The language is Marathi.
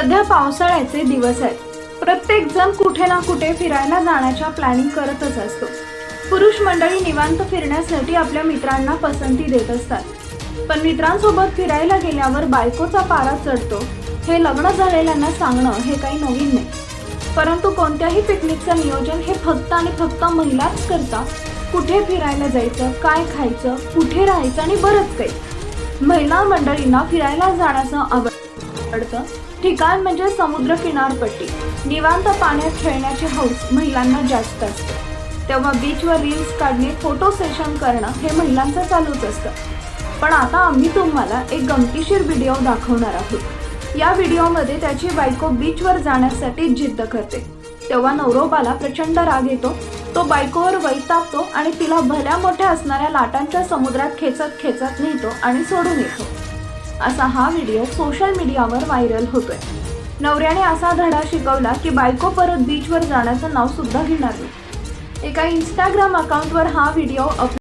सध्या पावसाळ्याचे दिवस आहेत. प्रत्येक जण कुठे ना कुठे फिरायला जाण्याच्या प्लॅनिंग करतच असतो. पुरुष मंडळी निवांत फिरण्यासाठी आपल्या मित्रांना पसंती देत असतात. पण मित्रांसोबत फिरायला गेल्यावर बायकोचा पारा चढतो हे लग्न झालेल्यांना सांगणं हे काही नवीन नाही. परंतु कोणत्याही पिकनिकचं नियोजन हे फक्त आणि फक्त महिलाच करतात. कुठे फिरायला जायचं काय खायचं कुठे राहायचं आणि बरंच काही. महिला मंडळींना फिरायला जाण्याचं आवड आवडतं ठिकाण म्हणजे समुद्र किनारपट्टी. निवांत पाण्यात खेळण्याची हौस महिलांना जास्त असते. तेव्हा बीचवर रील्स काढणे फोटो सेशन करणं हे महिलांचं चालूच असतं. पण आता आम्ही तुम्हाला एक गमतीशीर व्हिडिओ दाखवणार आहोत. या व्हिडिओमध्ये त्याची बायको बीचवर जाण्यासाठी जिद्द करते. तेव्हा नवरोबाला प्रचंड राग येतो. तो बायकोवर वैतागतो आणि तिला भल्या मोठ्या असणाऱ्या लाटांच्या समुद्रात खेचत खेचत नेतो आणि सोडून येतो. असा हा व्हिडिओ सोशल मीडियावर व्हायरल होतोय. नवऱ्याने असा धडा शिकवला की बायको परत बीचवर जाण्याचं नाव सुद्धा घेणार एका इंस्टाग्राम अकाउंटवर हा व्हिडिओ अप